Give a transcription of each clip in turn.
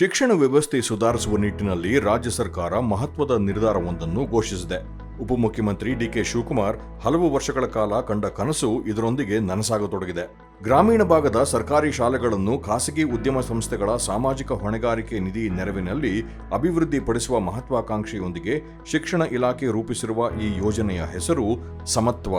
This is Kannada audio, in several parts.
ಶಿಕ್ಷಣ ವ್ಯವಸ್ಥೆ ಸುಧಾರಿಸುವ ನಿಟ್ಟಿನಲ್ಲಿ ರಾಜ್ಯ ಸರ್ಕಾರ ಮಹತ್ವದ ನಿರ್ಧಾರವೊಂದನ್ನು ಘೋಷಿಸಿದೆ. ಉಪಮುಖ್ಯಮಂತ್ರಿ ಡಿಕೆ ಶಿವಕುಮಾರ್ ಹಲವು ವರ್ಷಗಳ ಕಾಲ ಕಂಡ ಕನಸು ಇದರೊಂದಿಗೆ ನನಸಾಗತೊಡಗಿದೆ. ಗ್ರಾಮೀಣ ಭಾಗದ ಸರ್ಕಾರಿ ಶಾಲೆಗಳನ್ನು ಖಾಸಗಿ ಉದ್ಯಮ ಸಂಸ್ಥೆಗಳ ಸಾಮಾಜಿಕ ಹೊಣೆಗಾರಿಕೆ ನಿಧಿ ನೆರವಿನಲ್ಲಿ ಅಭಿವೃದ್ಧಿಪಡಿಸುವ ಮಹತ್ವಾಕಾಂಕ್ಷೆಯೊಂದಿಗೆ ಶಿಕ್ಷಣ ಇಲಾಖೆ ರೂಪಿಸಿರುವ ಈ ಯೋಜನೆಯ ಹೆಸರು ಸಮತ್ವ.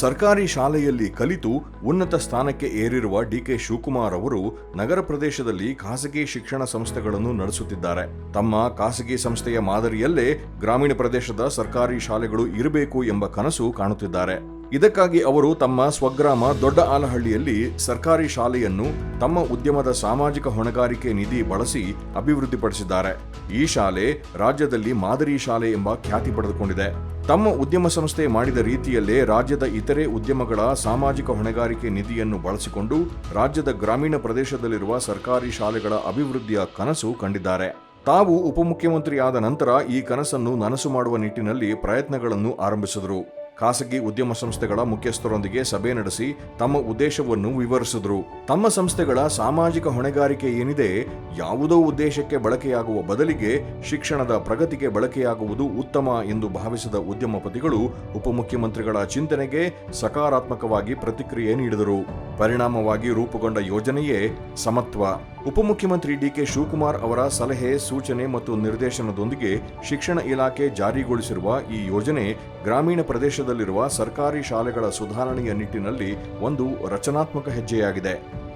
ಸರ್ಕಾರಿ ಶಾಲೆಯಲ್ಲಿ ಕಲಿತು ಉನ್ನತ ಸ್ಥಾನಕ್ಕೆ ಏರಿರುವ ಡಿಕೆ ಶಿವಕುಮಾರ್ ಅವರು ನಗರ ಪ್ರದೇಶದಲ್ಲಿ ಖಾಸಗಿ ಶಿಕ್ಷಣ ಸಂಸ್ಥೆಗಳನ್ನು ನಡೆಸುತ್ತಿದ್ದಾರೆ. ತಮ್ಮ ಖಾಸಗಿ ಸಂಸ್ಥೆಯ ಮಾದರಿಯಲ್ಲೇ ಗ್ರಾಮೀಣ ಪ್ರದೇಶದ ಸರ್ಕಾರಿ ಶಾಲೆಗಳು ಇರಬೇಕು ಎಂಬ ಕನಸು ಕಾಣುತ್ತಿದ್ದಾರೆ. ಇದಕ್ಕಾಗಿ ಅವರು ತಮ್ಮ ಸ್ವಗ್ರಾಮ ದೊಡ್ಡ ಆಲಹಳ್ಳಿಯಲ್ಲಿ ಸರ್ಕಾರಿ ಶಾಲೆಯನ್ನು ತಮ್ಮ ಉದ್ಯಮದ ಸಾಮಾಜಿಕ ಹೊಣೆಗಾರಿಕೆ ನಿಧಿ ಬಳಸಿ ಅಭಿವೃದ್ಧಿಪಡಿಸಿದ್ದಾರೆ. ಈ ಶಾಲೆ ರಾಜ್ಯದಲ್ಲಿ ಮಾದರಿ ಶಾಲೆ ಎಂಬ ಖ್ಯಾತಿ ಪಡೆದುಕೊಂಡಿದೆ. ತಮ್ಮ ಉದ್ಯಮ ಸಂಸ್ಥೆ ಮಾಡಿದ ರೀತಿಯಲ್ಲೇ ರಾಜ್ಯದ ಇತರೆ ಉದ್ಯಮಗಳ ಸಾಮಾಜಿಕ ಹೊಣೆಗಾರಿಕೆ ನಿಧಿಯನ್ನು ಬಳಸಿಕೊಂಡು ರಾಜ್ಯದ ಗ್ರಾಮೀಣ ಪ್ರದೇಶದಲ್ಲಿರುವ ಸರ್ಕಾರಿ ಶಾಲೆಗಳ ಅಭಿವೃದ್ಧಿಯ ಕನಸು ಕಂಡಿದ್ದಾರೆ. ತಾವು ಉಪಮುಖ್ಯಮಂತ್ರಿಯಾದ ನಂತರ ಈ ಕನಸನ್ನು ನನಸು ಮಾಡುವ ನಿಟ್ಟಿನಲ್ಲಿ ಪ್ರಯತ್ನಗಳನ್ನು ಆರಂಭಿಸಿದರು. ಖಾಸಗಿ ಉದ್ಯಮ ಸಂಸ್ಥೆಗಳ ಮುಖ್ಯಸ್ಥರೊಂದಿಗೆ ಸಭೆ ನಡೆಸಿ ತಮ್ಮ ಉದ್ದೇಶವನ್ನು ವಿವರಿಸಿದರು. ತಮ್ಮ ಸಂಸ್ಥೆಗಳ ಸಾಮಾಜಿಕ ಹೊಣೆಗಾರಿಕೆ ಏನಿದೆ, ಯಾವುದೋ ಉದ್ದೇಶಕ್ಕೆ ಬಳಕೆಯಾಗುವ ಬದಲಿಗೆ ಶಿಕ್ಷಣದ ಪ್ರಗತಿಗೆ ಬಳಕೆಯಾಗುವುದು ಉತ್ತಮ ಎಂದು ಭಾವಿಸಿದ ಉದ್ಯಮಪತಿಗಳು ಉಪಮುಖ್ಯಮಂತ್ರಿಗಳ ಚಿಂತನೆಗೆ ಸಕಾರಾತ್ಮಕವಾಗಿ ಪ್ರತಿಕ್ರಿಯೆ ನೀಡಿದರು. ಪರಿಣಾಮವಾಗಿ ರೂಪುಗೊಂಡ ಯೋಜನೆಯೇ ಸಮತ್ವ. ಉಪಮುಖ್ಯಮಂತ್ರಿ ಡಿಕೆ ಶಿವಕುಮಾರ್ ಅವರ ಸಲಹೆ, ಸೂಚನೆ ಮತ್ತು ನಿರ್ದೇಶನದೊಂದಿಗೆ ಶಿಕ್ಷಣ ಇಲಾಖೆ ಜಾರಿಗೊಳಿಸಿರುವ ಈ ಯೋಜನೆ ಗ್ರಾಮೀಣ ಪ್ರದೇಶದಲ್ಲಿರುವ ಸರ್ಕಾರಿ ಶಾಲೆಗಳ ಸುಧಾರಣೆಯ ನಿಟ್ಟಿನಲ್ಲಿ ಒಂದು ರಚನಾತ್ಮಕ ಹೆಜ್ಜೆಯಾಗಿದೆ.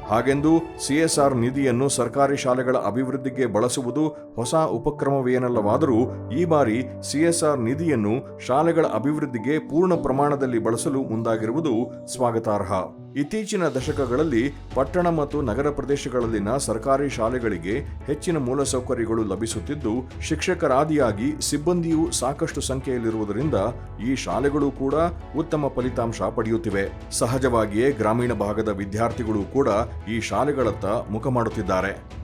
ಹಾಗೆಂದು ಸಿಎಸ್ಆರ್ ನಿಧಿಯನ್ನು ಸರ್ಕಾರಿ ಶಾಲೆಗಳ ಅಭಿವೃದ್ಧಿಗೆ ಬಳಸುವುದು ಹೊಸ ಉಪಕ್ರಮವೇನಲ್ಲವಾದರೂ ಈ ಬಾರಿ ಸಿಎಸ್ಆರ್ ನಿಧಿಯನ್ನು ಶಾಲೆಗಳ ಅಭಿವೃದ್ಧಿಗೆ ಪೂರ್ಣ ಪ್ರಮಾಣದಲ್ಲಿ ಬಳಸಲು ಮುಂದಾಗಿರುವುದು ಸ್ವಾಗತಾರ್ಹ. ಇತ್ತೀಚಿನ ದಶಕಗಳಲ್ಲಿ ಪಟ್ಟಣ ಮತ್ತು ನಗರ ಪ್ರದೇಶಗಳಲ್ಲಿನ ಸರ್ಕಾರಿ ಶಾಲೆಗಳಿಗೆ ಹೆಚ್ಚಿನ ಮೂಲಸೌಕರ್ಯಗಳು ಲಭಿಸುತ್ತಿದ್ದು, ಶಿಕ್ಷಕರಾದಿಯಾಗಿ ಸಿಬ್ಬಂದಿಯೂ ಸಾಕಷ್ಟು ಸಂಖ್ಯೆಯಲ್ಲಿರುವುದರಿಂದ ಈ ಶಾಲೆಗಳು ಕೂಡ ಉತ್ತಮ ಫಲಿತಾಂಶ ಪಡೆಯುತ್ತಿವೆ. ಸಹಜವಾಗಿಯೇ ಗ್ರಾಮೀಣ ಭಾಗದ ವಿದ್ಯಾರ್ಥಿಗಳು ಕೂಡ ಈ ಶಾಲೆಗಳತ್ತ ಮುಖ ಮಾಡುತ್ತಿದ್ದಾರೆ.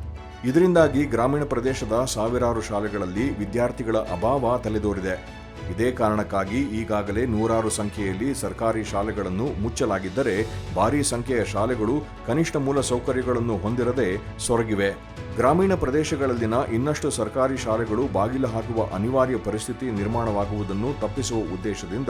ಇದರಿಂದಾಗಿ ಗ್ರಾಮೀಣ ಪ್ರದೇಶದ ಸಾವಿರಾರು ಶಾಲೆಗಳಲ್ಲಿ ವಿದ್ಯಾರ್ಥಿಗಳ ಅಭಾವ ತಲೆದೋರಿದೆ. ಇದೇ ಕಾರಣಕ್ಕಾಗಿ ಈಗಾಗಲೇ ನೂರಾರು ಸಂಖ್ಯೆಯಲ್ಲಿ ಸರ್ಕಾರಿ ಶಾಲೆಗಳನ್ನು ಮುಚ್ಚಲಾಗಿದ್ದರೆ ಭಾರೀ ಸಂಖ್ಯೆಯ ಶಾಲೆಗಳು ಕನಿಷ್ಠ ಮೂಲ ಸೌಕರ್ಯಗಳನ್ನು ಹೊಂದಿರದೆ ಸೊರಗಿವೆ. ಗ್ರಾಮೀಣ ಪ್ರದೇಶಗಳಲ್ಲಿನ ಇನ್ನಷ್ಟು ಸರ್ಕಾರಿ ಶಾಲೆಗಳು ಬಾಗಿಲು ಹಾಕುವ ಅನಿವಾರ್ಯ ಪರಿಸ್ಥಿತಿ ನಿರ್ಮಾಣವಾಗುವುದನ್ನು ತಪ್ಪಿಸುವ ಉದ್ದೇಶದಿಂದ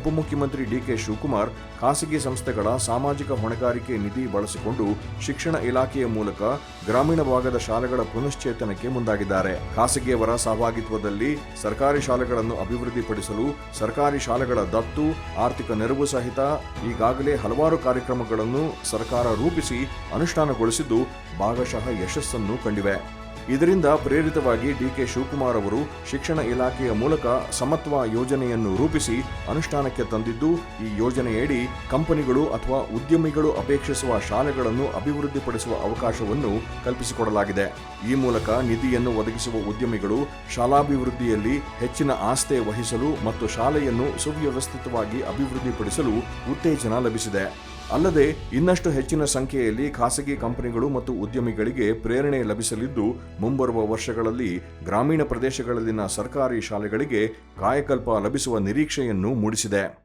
ಉಪಮುಖ್ಯಮಂತ್ರಿ ಡಿಕೆ ಶಿವಕುಮಾರ್ ಖಾಸಗಿ ಸಂಸ್ಥೆಗಳ ಸಾಮಾಜಿಕ ಹೊಣೆಗಾರಿಕೆ ನಿಧಿ ಬಳಸಿಕೊಂಡು ಶಿಕ್ಷಣ ಇಲಾಖೆಯ ಮೂಲಕ ಗ್ರಾಮೀಣ ಭಾಗದ ಶಾಲೆಗಳ ಪುನಶ್ಚೇತನಕ್ಕೆ ಮುಂದಾಗಿದ್ದಾರೆ. ಖಾಸಗಿಯವರ ಸಹಭಾಗಿತ್ವದಲ್ಲಿ ಸರ್ಕಾರಿ ಶಾಲೆಗಳನ್ನು ಅಭಿವೃದ್ಧಿಪಡಿಸಲು ಸರ್ಕಾರಿ ಶಾಲೆಗಳ ದತ್ತು, ಆರ್ಥಿಕ ನೆರವು ಸಹಿತ ಈಗಾಗಲೇ ಹಲವಾರು ಕಾರ್ಯಕ್ರಮಗಳನ್ನು ಸರ್ಕಾರ ರೂಪಿಸಿ ಅನುಷ್ಠಾನಗೊಳಿಸಿದ್ದು ಭಾಗಶಃ ಯಶಸ್ಸನ್ನು ಕಂಡಿವೆ. ಇದರಿಂದ ಪ್ರೇರಿತವಾಗಿ ಡಿಕೆ ಶಿವಕುಮಾರ್ ಅವರು ಶಿಕ್ಷಣ ಇಲಾಖೆಯ ಮೂಲಕ ಸಮತ್ವ ಯೋಜನೆಯನ್ನು ರೂಪಿಸಿ ಅನುಷ್ಠಾನಕ್ಕೆ ತಂದಿದ್ದು, ಈ ಯೋಜನೆಯಡಿ ಕಂಪನಿಗಳು ಅಥವಾ ಉದ್ಯಮಿಗಳು ಅಪೇಕ್ಷಿಸುವ ಶಾಲೆಗಳನ್ನು ಅಭಿವೃದ್ಧಿಪಡಿಸುವ ಅವಕಾಶವನ್ನು ಕಲ್ಪಿಸಿಕೊಡಲಾಗಿದೆ. ಈ ಮೂಲಕ ನಿಧಿಯನ್ನು ಒದಗಿಸುವ ಉದ್ಯಮಿಗಳು ಶಾಲಾಭಿವೃದ್ಧಿಯಲ್ಲಿ ಹೆಚ್ಚಿನ ಆಸ್ಥೆ ವಹಿಸಲು ಮತ್ತು ಶಾಲೆಯನ್ನು ಸುವ್ಯವಸ್ಥಿತವಾಗಿ ಅಭಿವೃದ್ಧಿಪಡಿಸಲು ಉತ್ತೇಜನ ಲಭಿಸಿದೆ. ಅಲ್ಲದೆ ಇನ್ನಷ್ಟು ಹೆಚ್ಚಿನ ಸಂಖ್ಯೆಯಲ್ಲಿ ಖಾಸಗಿ ಕಂಪನಿಗಳು ಮತ್ತು ಉದ್ಯಮಿಗಳಿಗೆ ಪ್ರೇರಣೆ ಲಭಿಸಲಿದ್ದು, ಮುಂಬರುವ ವರ್ಷಗಳಲ್ಲಿ ಗ್ರಾಮೀಣ ಪ್ರದೇಶಗಳಲ್ಲಿನ ಸರ್ಕಾರಿ ಶಾಲೆಗಳಿಗೆ ಕಾಯಕಲ್ಪ ಲಭಿಸುವ ನಿರೀಕ್ಷೆಯನ್ನು ಮೂಡಿಸಿದೆ.